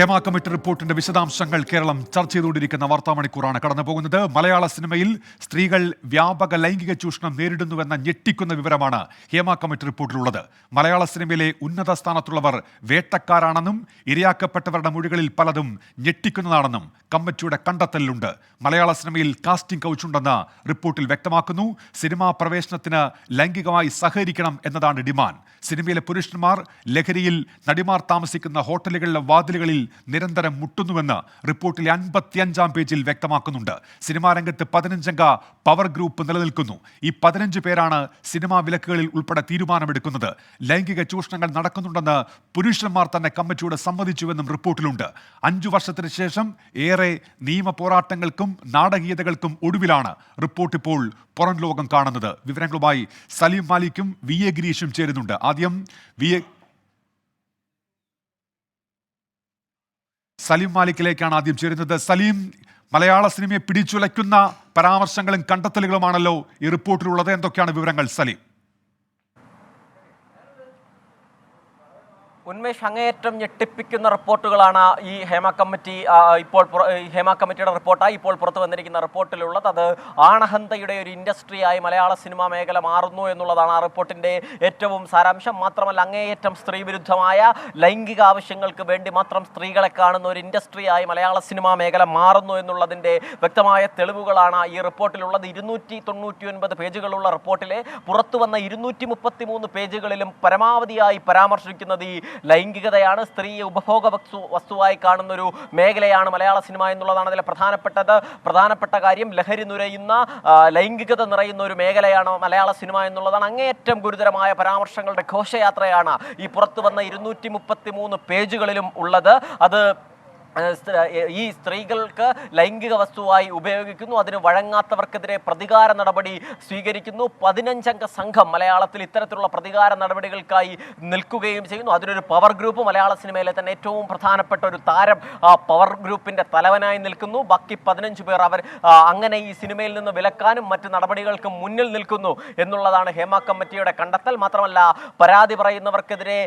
Hema committee റിപ്പോർട്ടിന്റെ വിശദാംശങ്ങൾ കേരളം ചർച്ച ചെയ്തുകൊണ്ടിരിക്കുന്ന വാർത്താ മണിക്കൂറാണ് കടന്നു പോകുന്നത് മലയാള സിനിമയിൽ സ്ത്രീകൾ വ്യാപക ലൈംഗിക ചൂഷണം നേരിടുന്നുവെന്ന ഞെട്ടിക്കുന്ന വിവരമാണ് ഹേമ കമ്മിറ്റി റിപ്പോർട്ടിലുള്ളത്. മലയാള സിനിമയിലെ ഉന്നത സ്ഥാനത്തുള്ളവർ വേട്ടക്കാരാണെന്നും ഇരയാക്കപ്പെട്ടവരുടെ മൊഴികളിൽ പലതും ഞെട്ടിക്കുന്നതാണെന്നും കമ്മിറ്റിയുടെ കണ്ടെത്തലിലുണ്ട്. മലയാള സിനിമയിൽ കാസ്റ്റിംഗ് കൗച്ചുണ്ടെന്ന് റിപ്പോർട്ടിൽ വ്യക്തമാക്കുന്നു. സിനിമാ പ്രവേശനത്തിന് ലൈംഗികമായി സഹകരിക്കണം എന്നതാണ് ഡിമാൻഡ്. സിനിമയിലെ പുരുഷന്മാർ ലഹരിയിൽ നടിമാർ താമസിക്കുന്ന ഹോട്ടലുകളിലെ വാതിലുകളിൽ നിരന്തരം മുട്ടുന്നുവെന്ന് റിപ്പോർട്ടിലെ അൻപത്തിയഞ്ചാം പേജിൽ വ്യക്തമാക്കുന്നുണ്ട്. സിനിമാ രംഗത്ത് പതിനഞ്ചംഗ പവർ ഗ്രൂപ്പ് നിലനിൽക്കുന്നു. ഈ പതിനഞ്ച് പേരാണ് സിനിമാ വിലക്കുകളിൽ ഉൾപ്പെടെ തീരുമാനമെടുക്കുന്നത്. ലൈംഗിക ചൂഷണങ്ങൾ നടക്കുന്നുണ്ടെന്ന് പുരുഷന്മാർ തന്നെ കമ്മിറ്റിയോട് സമ്മതിച്ചുവെന്നും റിപ്പോർട്ടിലുണ്ട്. അഞ്ചു വർഷത്തിന് ശേഷം ഏറെ നിയമ പോരാട്ടങ്ങൾക്കും നാടകീയതകൾക്കും ഒടുവിലാണ് റിപ്പോർട്ട് ഇപ്പോൾ പുറം ലോകം കാണുന്നത്. വിവരങ്ങളുമായി സലീം മാലിക്കും വി എ ഗിരീഷും ചേരുന്നുണ്ട്. ആദ്യം വി എ സലീം മാലിക്കിലേക്കാണ് ആദ്യം ചേരുന്നത്. സലീം മലയാള സിനിമയെ പിടിച്ചുലയ്ക്കുന്ന പരാമർശങ്ങളും കണ്ടെത്തലുകളുമാണല്ലോ ഈ റിപ്പോർട്ടിലുള്ളത്. എന്തൊക്കെയാണ് വിവരങ്ങൾ സലീം? ഉന്മേഷ് അങ്ങേയറ്റം ഞെട്ടിപ്പിക്കുന്ന റിപ്പോർട്ടുകളാണ് ഈ ഹേമ കമ്മിറ്റി ഇപ്പോൾ ഹേമ കമ്മിറ്റിയുടെ റിപ്പോർട്ടായി ഇപ്പോൾ പുറത്തു വന്നിരിക്കുന്ന റിപ്പോർട്ടിലുള്ളത്. അത് ആണഹന്തയുടെ ഒരു ഇൻഡസ്ട്രിയായി മലയാള സിനിമാ മേഖല മാറുന്നു എന്നുള്ളതാണ് ആ റിപ്പോർട്ടിന്റെ ഏറ്റവും സാരാംശം. മാത്രമല്ല അങ്ങേയറ്റം സ്ത്രീ വിരുദ്ധമായ ലൈംഗിക ആവശ്യങ്ങൾക്ക് വേണ്ടി മാത്രം സ്ത്രീകളെ കാണുന്ന ഒരു ഇൻഡസ്ട്രിയായി മലയാള സിനിമാ മേഖല മാറുന്നു എന്നുള്ളതിന്റെ വ്യക്തമായ തെളിവുകളാണ് ഈ റിപ്പോർട്ടിലുള്ളത്. ഇരുന്നൂറ്റി തൊണ്ണൂറ്റി ഒൻപത് പേജുകളുള്ള റിപ്പോർട്ടിലെ പുറത്തു വന്ന ഇരുന്നൂറ്റി മുപ്പത്തി മൂന്ന് പേജുകളിലും പരമാവധിയായി പരാമർശിക്കുന്നത് ഈ ലൈംഗികതയാണ് സ്ത്രീയെ ഉപഭോഗ വസ്തു വസ്തുവായി കാണുന്ന ഒരു മേഖലയാണ് മലയാള സിനിമ എന്നുള്ളതാണ് അതിലെ പ്രധാനപ്പെട്ടത്. പ്രധാനപ്പെട്ട കാര്യം ലഹരി നുരയുന്ന ലൈംഗികത നിറയുന്ന ഒരു മേഖലയാണ് മലയാള സിനിമ എന്നുള്ളതാണ് അങ്ങേയറ്റം ഗുരുതരമായ പരാമർശങ്ങളുടെ ഘോഷയാത്രയാണ് ഈ പുറത്തു വന്ന ഇരുന്നൂറ്റി പേജുകളിലും ഉള്ളത്. അത് ഈ സ്ത്രീകൾക്ക് ലൈംഗിക വസ്തുവായി ഉപയോഗിക്കുന്നു. അതിന് വഴങ്ങാത്തവർക്കെതിരെ പ്രതികാര നടപടി സ്വീകരിക്കുന്നു. പതിനഞ്ചംഗ സംഘം മലയാളത്തിൽ ഇത്തരത്തിലുള്ള പ്രതികാര നടപടികൾക്കായി നിൽക്കുകയും ചെയ്യുന്നു. അതിനൊരു പവർ ഗ്രൂപ്പ് മലയാള സിനിമയിലെ തന്നെ ഏറ്റവും പ്രധാനപ്പെട്ട ഒരു താരം ആ പവർ ഗ്രൂപ്പിന്റെ തലവനായി നിൽക്കുന്നു. ബാക്കി പതിനഞ്ച് പേർ അവർ അങ്ങനെ ഈ സിനിമയിൽ നിന്ന് വിലക്കാനും മറ്റ് നടപടികൾക്കും മുന്നിൽ നിൽക്കുന്നു എന്നുള്ളതാണ് ഹേമ കമ്മിറ്റിയുടെ കണ്ടെത്തൽ. മാത്രമല്ല പരാതി പറയുന്നവർക്കെതിരെ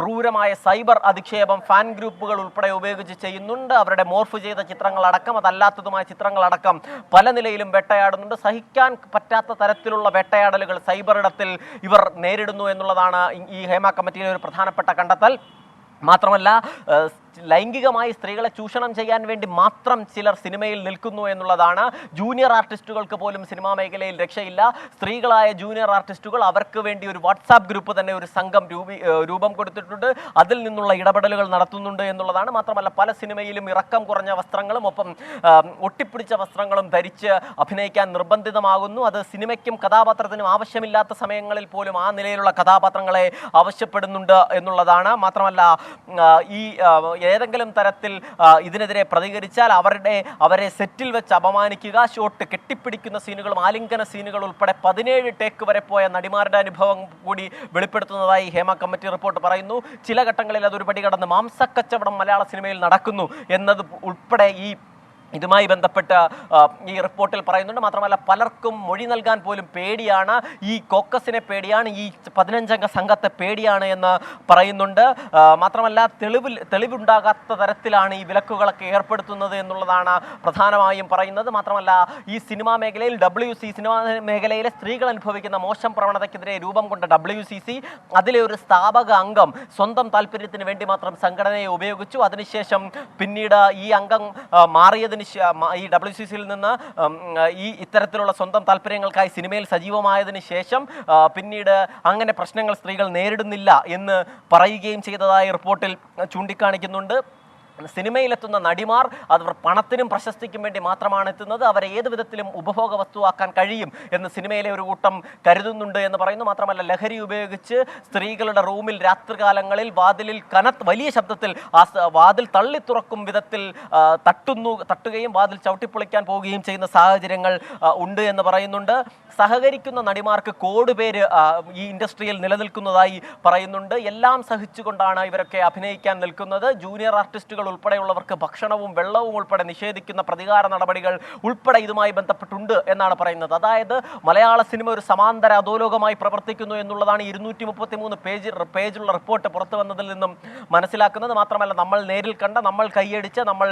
ക്രൂരമായ സൈബർ അധിക്ഷേപം ഫാൻ ഗ്രൂപ്പുകൾ ഉൾപ്പെടെ ഉപയോഗിച്ച് ചെയ്യുന്നുണ്ട് അവരുടെ മോർഫ് ചെയ്ത ചിത്രങ്ങളടക്കം അതല്ലാത്തതുമായ ചിത്രങ്ങളടക്കം പല നിലയിലും വേട്ടയാടുന്നുണ്ട്. സഹിക്കാൻ പറ്റാത്ത തരത്തിലുള്ള വേട്ടയാടലുകൾ സൈബർ ഇടത്തിൽ ഇവർ നേരിടുന്നു എന്നുള്ളതാണ് ഈ- ഹേമ കമ്മിറ്റിയിലെ ഒരു പ്രധാനപ്പെട്ട കണ്ടെത്തൽ. മാത്രമല്ല ലൈംഗികമായി സ്ത്രീകളെ ചൂഷണം ചെയ്യാൻ വേണ്ടി മാത്രം ചിലർ സിനിമയിൽ നിൽക്കുന്നു എന്നുള്ളതാണ് ജൂനിയർ ആർട്ടിസ്റ്റുകൾക്ക് പോലും സിനിമാ മേഖലയിൽ രക്ഷയില്ല. സ്ത്രീകളായ ജൂനിയർ ആർട്ടിസ്റ്റുകൾ അവർക്ക് വേണ്ടി ഒരു വാട്സാപ്പ് ഗ്രൂപ്പ് തന്നെ ഒരു സംഘം രൂപീ രൂപം കൊടുത്തിട്ടുണ്ട്. അതിൽ നിന്നുള്ള ഇടപെടലുകൾ നടത്തുന്നുണ്ട് എന്നുള്ളതാണ്. മാത്രമല്ല പല സിനിമയിലും ഇറക്കം കുറഞ്ഞ വസ്ത്രങ്ങളും ഒപ്പം ഒട്ടിപ്പിടിച്ച വസ്ത്രങ്ങളും ധരിച്ച് അഭിനയിക്കാൻ നിർബന്ധിതമാകുന്നു. അത് സിനിമയ്ക്കും കഥാപാത്രത്തിനും ആവശ്യമില്ലാത്ത സമയങ്ങളിൽ പോലും ആ നിലയിലുള്ള കഥാപാത്രങ്ങളെ ആവശ്യപ്പെടുന്നുണ്ട് എന്നുള്ളതാണ്. മാത്രമല്ല ഈ ഏതെങ്കിലും തരത്തിൽ ഇതിനെതിരെ പ്രതികരിച്ചാൽ അവരുടെ അവരെ സെറ്റിൽ വെച്ച് അപമാനിക്കുക ഷോട്ട് കെട്ടിപ്പിടിക്കുന്ന സീനുകളും ആലിംഗന സീനുകൾ ഉൾപ്പെടെ പതിനേഴ് ടേക്ക് വരെ പോയ നടിമാരുടെ അനുഭവം കൂടി വെളിപ്പെടുത്തുന്നതായി ഹേമ കമ്മിറ്റി റിപ്പോർട്ട് പറയുന്നു. ചില ഘട്ടങ്ങളിൽ അതൊരു പടി കടന്ന് മാംസക്കച്ചവടം മലയാള സിനിമയിൽ നടക്കുന്നു. എന്നത് ഉൾപ്പെടെ ഈ ഇതുമായി ബന്ധപ്പെട്ട് ഈ റിപ്പോർട്ടിൽ പറയുന്നുണ്ട്. മാത്രമല്ല പലർക്കും മൊഴി നൽകാൻ പോലും പേടിയാണ്. ഈ കോക്കസിനെ പേടിയാണ് ഈ പതിനഞ്ചംഗ സംഘത്തെ പേടിയാണ് എന്ന് പറയുന്നുണ്ട്. മാത്രമല്ല തെളിവ് തെളിവുണ്ടാകാത്ത തരത്തിലാണ് ഈ വിലക്കുകളൊക്കെ ഏർപ്പെടുത്തുന്നത് എന്നുള്ളതാണ് പ്രധാനമായും പറയുന്നത്. മാത്രമല്ല ഈ സിനിമാ മേഖലയിൽ ഡബ്ല്യു സി സിനിമാ മേഖലയിലെ സ്ത്രീകൾ അനുഭവിക്കുന്ന മോശം പ്രവണതയ്ക്കെതിരെ രൂപം കൊണ്ട ഡബ്ല്യു സി സി അതിലെ ഒരു സ്ഥാപക അംഗം സ്വന്തം താല്പര്യത്തിന് വേണ്ടി മാത്രം സംഘടനയെ ഉപയോഗിച്ചു. അതിനുശേഷം പിന്നീട് ഈ അംഗം മാറിയതിന് ശേ- മ- ഈ ഡബ്ല്യു സി സിയിൽ നിന്ന് ഈ ഇത്തരത്തിലുള്ള സ്വന്തം താല്പര്യങ്ങൾക്കായി സിനിമയിൽ സജീവമായതിന് ശേഷം പിന്നീട് അങ്ങനെ പ്രശ്നങ്ങൾ സ്ത്രീകൾ നേരിടുന്നില്ല എന്ന് പറയുകയും ചെയ്തതായി റിപ്പോർട്ടിൽ ചൂണ്ടിക്കാണിക്കുന്നുണ്ട്. സിനിമയിലെത്തുന്ന നടിമാർ അവർ പണത്തിനും പ്രശസ്തിക്കും വേണ്ടി മാത്രമാണ് എത്തുന്നത്. അവരെ ഏത് വിധത്തിലും ഉപഭോഗ വസ്തുവാക്കാൻ കഴിയും എന്ന് സിനിമയിലെ ഒരു കൂട്ടം കരുതുന്നുണ്ട് എന്ന് പറയുന്നു. മാത്രമല്ല ലഹരി ഉപയോഗിച്ച് സ്ത്രീകളുടെ റൂമിൽ രാത്രികാലങ്ങളിൽ വാതിലിൽ കനത്ത് വലിയ ശബ്ദത്തിൽ ആ വാതിൽ തള്ളി തുറക്കും വിധത്തിൽ തട്ടുന്നു തട്ടുകയും വാതിൽ ചവിട്ടിപ്പൊളിക്കാൻ പോവുകയും ചെയ്യുന്ന സാഹചര്യങ്ങൾ ഉണ്ട് എന്ന് പറയുന്നുണ്ട്. സഹകരിക്കുന്ന നടിമാർക്ക് കോഡ് പേര് ഈ ഇൻഡസ്ട്രിയിൽ നിലനിൽക്കുന്നതായി പറയുന്നുണ്ട്. എല്ലാം സഹിച്ചുകൊണ്ടാണ് ഇവരൊക്കെ അഭിനയിക്കാൻ നിൽക്കുന്നത്. ജൂനിയർ ആർട്ടിസ്റ്റുകൾ ഉൾപ്പെടെയുള്ളവർക്ക് ഭക്ഷണവും വെള്ളവും ഉൾപ്പെടെ നിഷേധിക്കുന്ന പ്രതികാര നടപടികൾ ഉൾപ്പെടെ ഇതുമായി ബന്ധപ്പെട്ടുണ്ട് എന്നാണ് പറയുന്നത്. അതായത് മലയാള സിനിമ ഒരു സമാന്തര അധോലോകമായി പ്രവർത്തിക്കുന്നു എന്നുള്ളതാണ് ഇരുന്നൂറ്റി മുപ്പത്തി മൂന്ന് പേജ് പേജുള്ള റിപ്പോർട്ട് പുറത്തു വന്നതിൽ നിന്നും മനസ്സിലാക്കുന്നത്. മാത്രമല്ല നമ്മൾ നേരിൽ കണ്ട നമ്മൾ കൈയടിച്ച് നമ്മൾ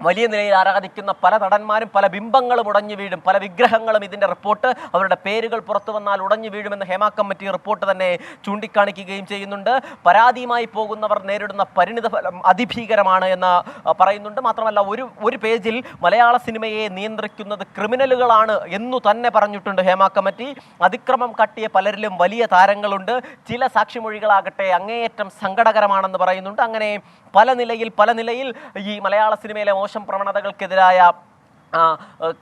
വലിയ നിലയിൽ ആരാധിക്കുന്ന പല നടന്മാരും പല ബിംബങ്ങളും ഉടഞ്ഞു വീഴും. പല വിഗ്രഹങ്ങളും ഇതിന്റെ റിപ്പോർട്ട് അവരുടെ പേരുകൾ പുറത്തു വന്നാൽ ഉടഞ്ഞു വീഴുമെന്ന് ഹേമ കമ്മിറ്റി റിപ്പോർട്ട് തന്നെ ചൂണ്ടിക്കാണിക്കുകയും ചെയ്യുന്നുണ്ട്. പരാതിയുമായി പോകുന്നവർ നേരിടുന്ന പരിണിത ഫലം അതിഭീകരമാണ് എന്ന് പറയുന്നുണ്ട്. മാത്രമല്ല ഒരു ഒരു പേജിൽ മലയാള സിനിമയെ നിയന്ത്രിക്കുന്നത് ക്രിമിനലുകളാണ് എന്നു തന്നെ പറഞ്ഞിട്ടുണ്ട് ഹേമ കമ്മിറ്റി. അതിക്രമം കട്ടിയ പലരിലും വലിയ താരങ്ങളുണ്ട്. ചില സാക്ഷിമൊഴികളാകട്ടെ അങ്ങേയറ്റം സങ്കടകരമാണെന്ന് പറയുന്നുണ്ട്. അങ്ങനെ പല നിലയിൽ പല നിലയിൽ ഈ മലയാള സിനിമയിലെ മോശം പ്രവണതകൾക്കെതിരായ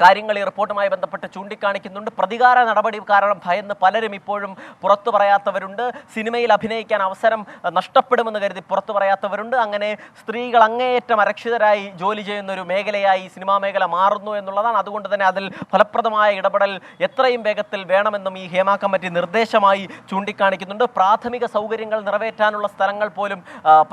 കാര്യങ്ങൾ ഈ റിപ്പോർട്ടുമായി ബന്ധപ്പെട്ട് ചൂണ്ടിക്കാണിക്കുന്നുണ്ട്. പ്രതികാര നടപടി കാരണം ഭയന്ന് പലരും ഇപ്പോഴും പുറത്തു പറയാത്തവരുണ്ട്. സിനിമയിൽ അഭിനയിക്കാൻ അവസരം നഷ്ടപ്പെടുമെന്ന് കരുതി പുറത്തു പറയാത്തവരുണ്ട്. അങ്ങനെ സ്ത്രീകൾ അങ്ങേയറ്റം അരക്ഷിതരായി ജോലി ചെയ്യുന്ന ഒരു മേഖലയായി സിനിമാ മേഖല മാറുന്നു എന്നുള്ളതാണ്. അതുകൊണ്ട് തന്നെ അതിൽ ഫലപ്രദമായ ഇടപെടൽ എത്രയും വേഗത്തിൽ വേണമെന്നും ഈ ഹേമ കമ്മിറ്റി നിർദ്ദേശമായി ചൂണ്ടിക്കാണിക്കുന്നുണ്ട്. പ്രാഥമിക സൗകര്യങ്ങൾ നിറവേറ്റാനുള്ള സ്ഥലങ്ങൾ പോലും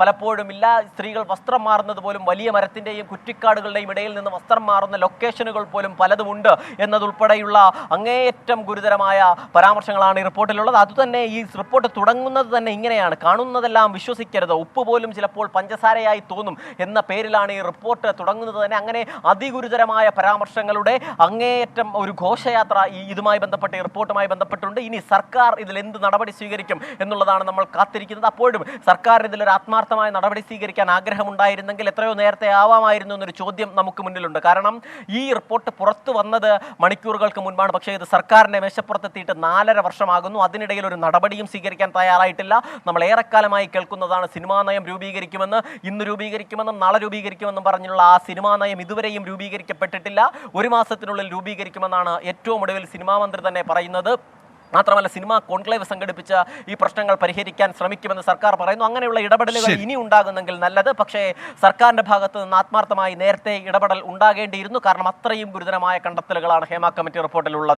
പലപ്പോഴും ഇല്ല. സ്ത്രീകൾ വസ്ത്രം മാറുന്നത് പോലും വലിയ മരത്തിന്റെയും കുറ്റിക്കാടുകളുടെയും ഇടയിൽ നിന്ന് വസ്ത്രം മാറുന്ന ലൊക്കേഷനുകൾ പോലും പലതുമുണ്ട് എന്നതുൾപ്പെടെയുള്ള അങ്ങേയറ്റം ഗുരുതരമായ പരാമർശങ്ങളാണ് ഈ റിപ്പോർട്ടിലുള്ളത്. അതുതന്നെ ഈ റിപ്പോർട്ട് തുടങ്ങുന്നത് തന്നെ ഇങ്ങനെയാണ്. കാണുന്നതെല്ലാം വിശ്വസിക്കരുത്. ഉപ്പ് പോലും ചിലപ്പോൾ പഞ്ചസാരയായി തോന്നും എന്ന പേരിലാണ് ഈ റിപ്പോർട്ട് തുടങ്ങുന്നത് തന്നെ. അങ്ങനെ അതിഗുരുതരമായ പരാമർശങ്ങളുടെ അങ്ങേയറ്റം ഒരു ഘോഷയാത്ര ഈ ഇതുമായി ബന്ധപ്പെട്ട് ഈ റിപ്പോർട്ടുമായി ബന്ധപ്പെട്ടുണ്ട്. ഇനി സർക്കാർ ഇതിൽ എന്ത് നടപടി സ്വീകരിക്കും എന്നുള്ളതാണ് നമ്മൾ കാത്തിരിക്കുന്നത്. അപ്പോഴും സർക്കാർ ഇതിലൊരു ആത്മാർത്ഥമായ നടപടി സ്വീകരിക്കാൻ ആഗ്രഹമുണ്ടായിരുന്നെങ്കിൽ എത്രയോ നേരത്തെ ആവാമായിരുന്നു എന്നൊരു ചോദ്യം നമുക്ക് മുന്നിലുണ്ട്. കാരണം ഈ റിപ്പോർട്ട് പുറത്തു വന്നത് മണിക്കൂറുകൾക്ക് മുൻപാണ്. പക്ഷേ ഇത് സർക്കാരിന്റെ മേശപ്പുറത്തെത്തിയിട്ട് നാലര വർഷമാകുന്നു. അതിനിടയിൽ ഒരു നടപടിയും സ്വീകരിക്കാൻ തയ്യാറായിട്ടില്ല. നമ്മൾ ഏറെക്കാലമായി കേൾക്കുന്നതാണ് സിനിമാ നയം രൂപീകരിക്കുമെന്ന്. ഇന്ന് രൂപീകരിക്കുമെന്നും നാളെ രൂപീകരിക്കുമെന്നും പറഞ്ഞുള്ള ആ സിനിമാ നയം ഇതുവരെയും രൂപീകരിക്കപ്പെട്ടിട്ടില്ല. ഒരു മാസത്തിനുള്ളിൽ രൂപീകരിക്കുമെന്നാണ് ഏറ്റവും ഒടുവിൽ സിനിമാ മന്ത്രി തന്നെ പറയുന്നത്. മാത്രമല്ല സിനിമാ കോൺക്ലേവ് സംഘടിപ്പിച്ച ഈ പ്രശ്നങ്ങൾ പരിഹരിക്കാൻ ശ്രമിക്കുമെന്ന് സർക്കാർ പറയുന്നു. അങ്ങനെയുള്ള ഇടപെടലുകൾ ഇനി ഉണ്ടാകുന്നെങ്കിൽ നല്ലത്. പക്ഷേ സർക്കാരിന്റെ ഭാഗത്ത് നിന്ന് ആത്മാർത്ഥമായി നേരത്തെ ഇടപെടൽ ഉണ്ടാകേണ്ടിയിരുന്നു. കാരണം അത്രയും ഗുരുതരമായ കണ്ടെത്തലുകളാണ് ഹേമ കമ്മിറ്റി റിപ്പോർട്ടിലുള്ളത്.